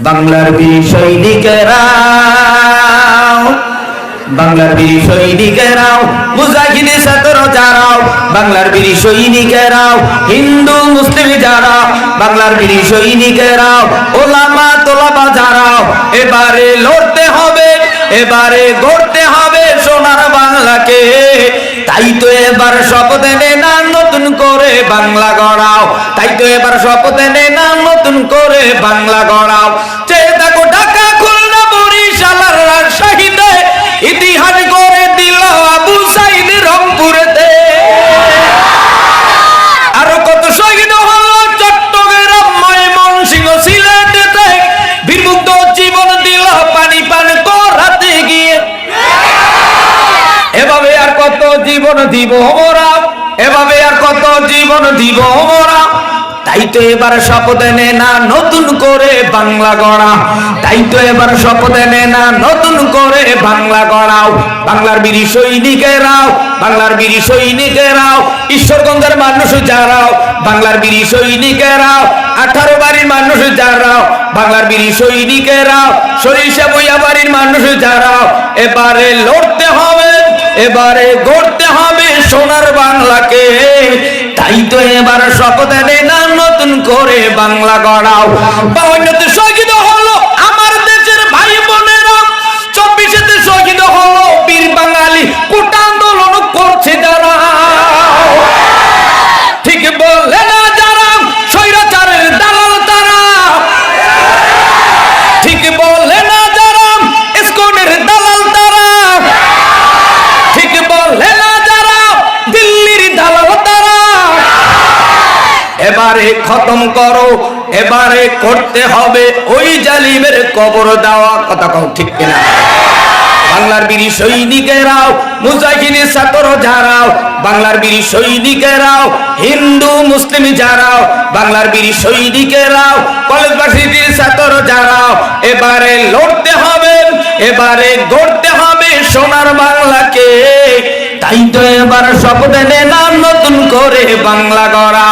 বাংলার বীর সৈনিকেরা বাংলার বীর সৈনিকেরাও মুজাহিদি ছাত্র যারাও বাংলার বীর সৈনিকেরাও হিন্দু, মুসলিম যারা। বাংলার বীর সৈনিকেরাও ওলামা তোলাবা যারাও এবারে লড়তে হবে, এবারে গড়তে হবে সোনার বাংলাকে। তাই তো এবার শপথ নে না, নতুন করে বাংলা গড়াও। তাই তো এবার শপথ নে না, নতুন করে বাংলা গড়াও। চেয়ে দেখো ঢাকা জীবন দিব মোরা এভাবে আর কত জীবন দিব মোরা তাই তো এবার শপথ নে না নতুন করে বাংলা গড়া। তাই তো এবার শপথ নে না নতুন করে বাংলা গড়াও। বাংলার বীর সৈনিকেরাও, বাংলার বীর সৈনিকেরাও ঈশ্বরগঞ্জের মানুষ যারাও, বাংলার বীর সৈনিকেরাও, আঠারো বাড়ির মানুষ যারাও, বাংলার বীর সৈনিকেরাও, সরিষা বইয়া বাড়ির মানুষ যারাও, এবারে লড়তে এবারে গড়তে হবে সোনার বাংলাকে। তাই তো এবার শপথ নে না, নতুন করে বাংলা গড়াও। এবারে খতম করো, এবারে করতে হবে। ওই জালিমের কবর দেওয়া, কথা কও ঠিক কিনা? বাংলার বীর সৈনিকেরাও মুজাহিদি ছাত্র যারাও, বাংলার বীর সৈনিকেরাও, হিন্দু, মুসলিম যারাও, বাংলার বীর সৈনিকেরাও কলেজ ভার্সিটির ছাত্র যারাও, এবারে লড়তে হবে, এবারে গড়তে হবে সোনার বাংলাকে। তাই তো এবার শপথ নে না নতুন করে বাংলা গড়া।